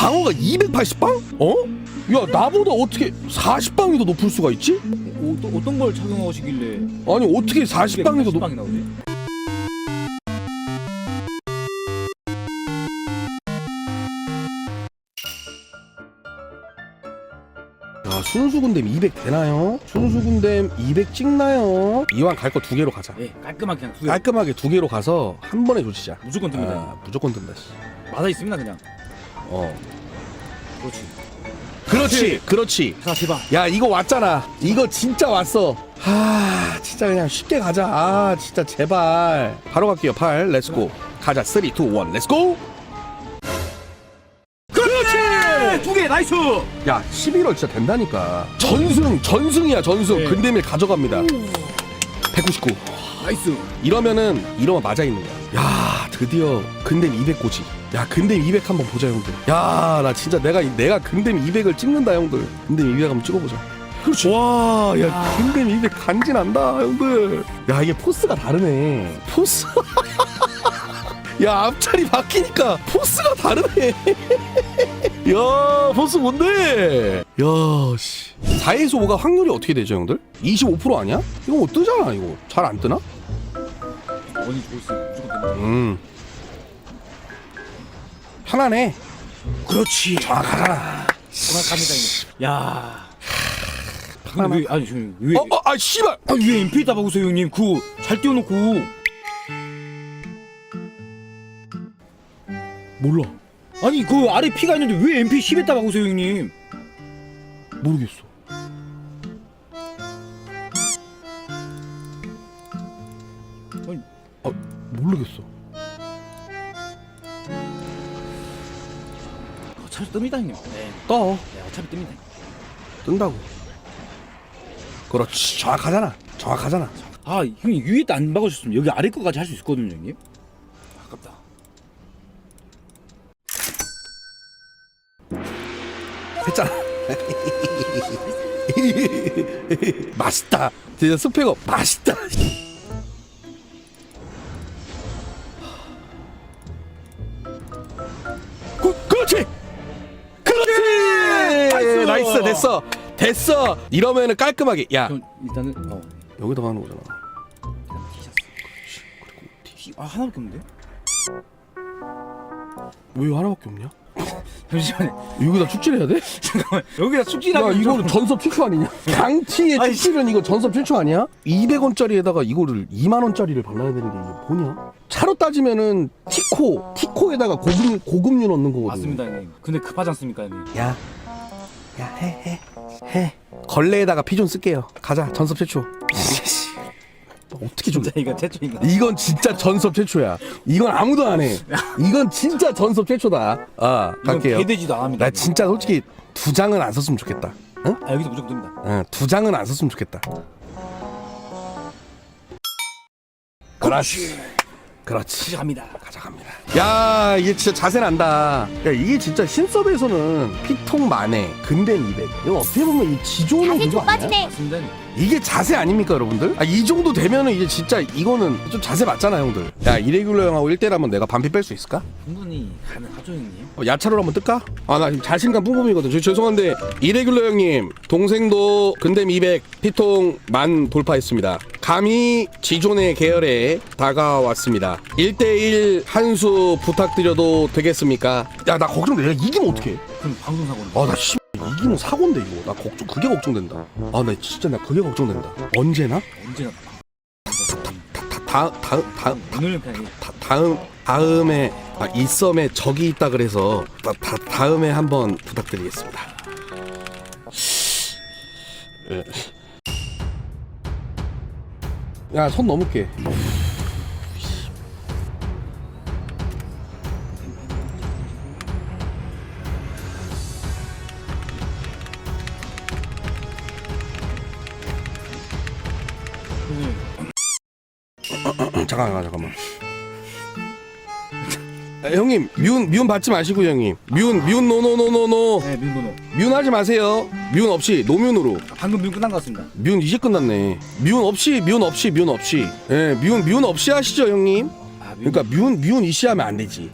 방어가 280방? 어? 야 나보다 어떻게 40방이 더 높을 수가 있지? 어, 또 어떤 걸 착용하시길래 아니 어떻게 40방이 더 높... 40방이 나오지? 야 순수군댐 200 되나요? 순수군댐 200 찍나요? 이왕 갈 거 두 개로 가자 예, 깔끔하게 그냥 두 개. 깔끔하게 두 개로 가서 한 번에 조치자 무조건 듭니다. 아, 무조건 든다 씨. 맞아 있습니다 그냥. 어. 그렇지. 그렇지 그렇지. 자 제발. 야 이거 왔잖아. 이거 진짜 왔어. 아 진짜 그냥 쉽게 가자. 아 진짜 제발. 바로 갈게요. 8 렛츠고 가자. 3 2 1 렛츠고 그렇지! 두 개 나이스. 야 11월 진짜 된다니까. 전승 전승이야 전승. 네. 근데밀 가져갑니다. 199 나이스. 이러면은 이러면 맞아 있는 거야 야 드디어 근댐 200 고지. 야 근댐 200 한번 보자 형들. 야 나 진짜 내가 내가 근댐 200을 찍는다 형들. 근댐 200 한번 찍어보자. 그렇지. 와야 아. 근댐 200 간지 난다 형들. 야 이게 포스가 다르네. 포스? 야 앞자리 바뀌니까 포스가 다르네. 야 포스 뭔데? 야씨. 4에서 5가 확률이 어떻게 되죠 형들? 25% 아니야? 이거 뭐 뜨잖아 이거. 잘 안 뜨나? 원이 좋을 수 듭니다. 음 편하네 그렇지. 정확하잖아 정확합니다 형님. 야. 근데 왜 아니 지금 왜? 어, 어, 아 씨발 아, 왜 MP 다 박으세요 형님? 그거 잘 띄워놓고. 몰라 아니 그 아래 P가 있는데 왜 MP 10에다 박으세요 형님? 모르겠어 모르겠어 어차피 뜹니다 형님. 네. 떠 네 어차피 뜹니다. 뜬다고 그렇지 정확하잖아 정확하잖아 아 형님 위에 안 박으셨으면 여기 아래 거까지 할 수 있거든요 형님. 아깝다. 했잖아 맛있다 진짜 스펙업 맛있다 됐어 됐어 이러면은 깔끔하게 야전 일단은 어 여기다 하는 거잖아 아 하나밖에 없는데? 왜 하나밖에 없냐? 잠시만요. 여기다 축질해야 돼? 잠깐만 여기다 야 숙지라면 이거는 전섭 최초 아니냐? 아이, 축질은 이거 전섭 최초 아니야? 200원짜리에다가 이거를 2만원짜리를 발라야 되는 게 이게 뭐냐? 차로 따지면은 티코 티코에다가 고급 고급류 넣는 거거든 맞습니다 형님. 근데 급하지 않습니까 형님? 야, 야, 해, 해, 해. 걸레에다가 피좀 쓸게요. 가자, 전섭 최초. 어떻게 좀. 진짜 이거 최초인가? 이건 진짜 전섭 최초야. 이건 아무도 안 해. 이건 진짜 전섭 최초다. 아, 이건 갈게요. 개돼지도 안 합니다. 나 진짜 솔직히 두 장은 안 썼으면 좋겠다. 응? 아 여기서 무조건 듭니다. 응, 두 장은 안 썼으면 좋겠다. 그렇지. 그렇지. 시작합니다. 가져갑니다. 야, 이게 진짜 자세 난다. 야, 이게 진짜 신섭에서는 피통 만에 근댐 200. 이거 어떻게 보면 이 자세 그거 아니야? 좁아지네. 맞습니다. 이게 자세 아닙니까, 여러분들? 아, 이 정도 되면은 이제 진짜 이거는 좀 자세 맞잖아, 형들. 야, 이레귤러 형하고 1대1 하면 내가 반피 뺄 수 있을까? 충분히 가능하죠 형님. 어, 야차로 한번 뜰까? 아, 나 지금 자신감 뿜뿜이거든. 저, 죄송한데, 이레귤러 형님, 동생도 근댐 200 피통 만 돌파했습니다. 감히 지존의 계열에 다가왔습니다. 1대1 한 수 부탁드려도 되겠습니까? 야, 나 걱정돼. 내가 이기면 어떡해? 그럼 방송 사고는. 아, 나 씨. 이기면 사고인데, 이거. 나 걱정, 그게 걱정된다. 아, 나 진짜 나 그게 걱정된다. 언제나? 언제나. 다, 다, 다, 다, 오늘 그냥 다, 다음 다음에 아, 이 썸에 적이 있다 그래서 다, 다, 다음에 한번 부탁드리겠습니다. 예. 야, 손 넘을게. 형님. 잠깐만, 잠깐만. 아, 형님, 미운 미운 받지 마시고 형님. 미운 미운 노노노노노. 네 민노노. 미운 하지 마세요. 미운 없이 노미운으로. 방금 민 끝난 것 같습니다. 미운 이제 끝났네. 미운 없이 미운 없이 미운 없이. 예, 미운 미운 없이 하시죠, 형님. 아 민. 그러니까 미운 미운 이씨 하면 안 되지.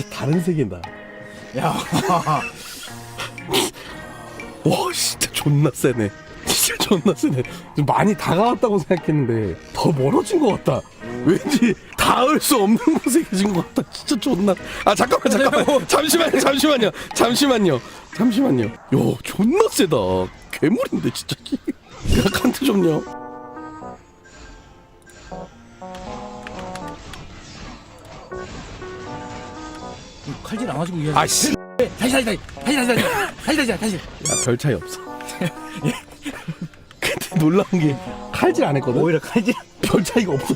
진짜 다른 세계다. 야. 와 진짜 존나 세네. 진짜 존나 세네. 좀 많이 다가왔다고 생각했는데 더 멀어진 것 같다. 왠지 닿을 수 없는 곳에 계신 것 같다. 진짜 존나. 아 잠깐만 잠깐만. 잠시만요 잠시만요 잠시만요 잠시만요. 야 존나 세다. 괴물인데 진짜. 야 칸트 좀요. 칼질 안 하시고 이해. 아 씨. 다시 다시 다시 다시 다시 다시 다시 다시 다시. 야별 차이 없어. 근데 놀라운 게 칼질 안 했거든. 오히려 칼질. 별 차이가 없어.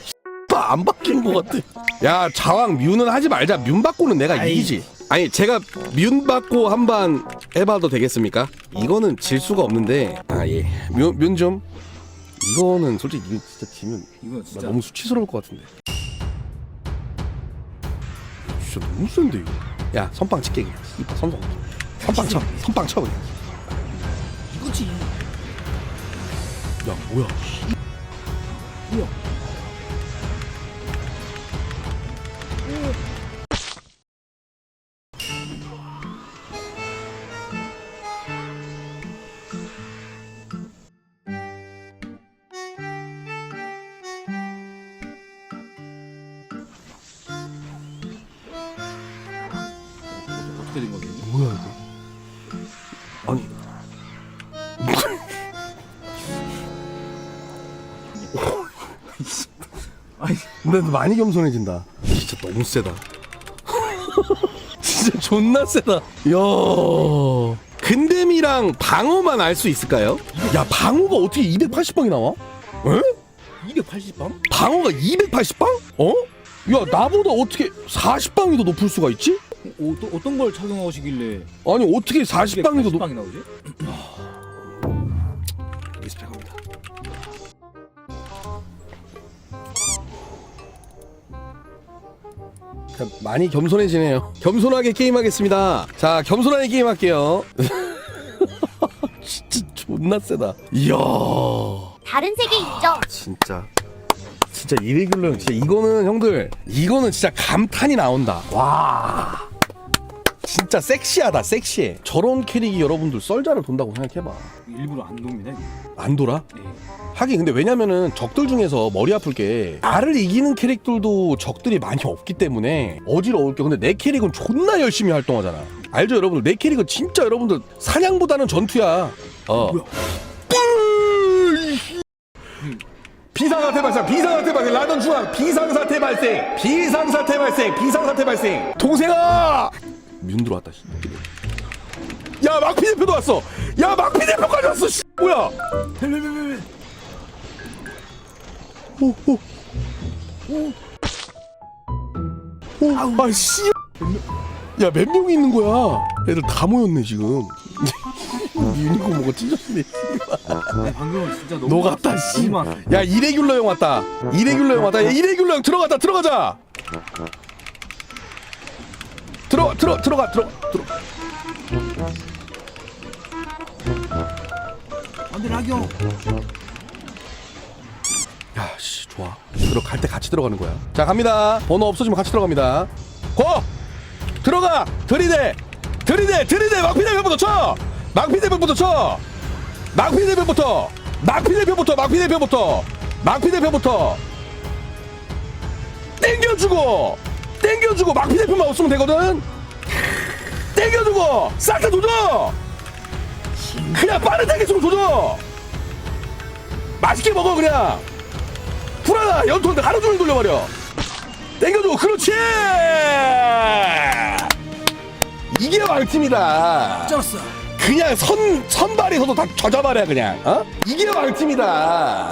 안 바뀐 것 같아. 야 자왕 뮤는 하지 말자. 뮤 받고는 내가 아이. 이기지. 아니 제가 뮤 받고 한 번 해봐도 되겠습니까? 이거는 질 수가 없는데 아 예. 뮤좀 이거는 솔직히 이거 진짜 지면 이거 나 진짜. 너무 수치스러울 것 같은데. 진짜 너무 센데 이거. 야 선빵 칠게 그냥. 이봐 선빵. 선빵 쳐. 선빵 쳐 그냥. 이거지. 야 뭐야? 뭐야? 근데 많이 겸손해진다. 진짜 너무 세다. 진짜 존나 세다. 야. 근댐이랑 방어만 알 수 있을까요? 야 방어가 어떻게 280방이 나와? 에? 280방? 방어가 280방? 어? 야 나보다 어떻게 40방이 더 높을 수가 있지? 어, 또 어떤 걸 착용하시길래 아니 어떻게 40방이 더 높? 80방이 나오지? 많이 겸손해지네요. 겸손하게 게임하겠습니다. 자, 겸손하게 게임할게요. 진짜 존나 세다. 이야. 다른 세계 인정. 진짜. 진짜 이레귤러 형, 진짜 이거는 형들, 이거는 진짜 감탄이 나온다. 와. 진짜 섹시하다, 섹시해. 저런 캐릭이 여러분들 썰자를 돈다고 생각해봐. 일부러 안 돕니다. 이거. 안 돌아? 네. 하긴 근데 왜냐면은 적들 중에서 머리 아플 게 나를 이기는 캐릭들도 적들이 많이 없기 때문에 어지러울 게 근데 내 캐릭은 존나 열심히 활동하잖아. 알죠 여러분들 내 캐릭은 진짜 여러분들 사냥보다는 전투야. 어. 뭐야? 비상사태 발생 비상사태 발생 라던 중앙 비상사태 발생 비상사태 발생 비상사태 발생. 동생아! 민 들어왔다 씨. 야 막피 대표도 왔어. 야 막피 대표까지 왔어 씨. 뭐야 오, 오. 오. 오, 아, 씨. 야, 몇 명이 있는 거야? 애들 다 모였네, 지금. 유니콘 뭐가 찢어지네. 네, 방금은 진짜 너무 녹았다. 씨. 너무 많았어. 야, 이레귤러 형 왔다. 이레귤러 형 왔다. 야, 이레귤러 형 들어가자, 들어가자. 들어, 들어, 들어가, 들어, 들어. 안돼 라기요. 야, 씨, 좋아. 들어갈 때 같이 들어가는 거야. 자, 갑니다. 번호 없어지면 같이 들어갑니다. 고! 들어가! 들이대! 들이대! 들이대! 막피대변부터 쳐! 막피대변부터 쳐! 막피대변부터! 막피대변부터! 막피대변부터! 막피대변부터! 땡겨주고! 땡겨주고! 막피대표만 없으면 되거든? 땡겨주고! 싹 다 조져! 그냥 빠르게 좀 조져! 맛있게 먹어, 그냥! 불안하 연통인데 하루 종일 돌려버려. 땡겨줘 그렇지! 이게 왕팀이다. 쩔었어. 그냥 선 선발에서도 다 저자발이야 그냥 어? 이게 왕팀이다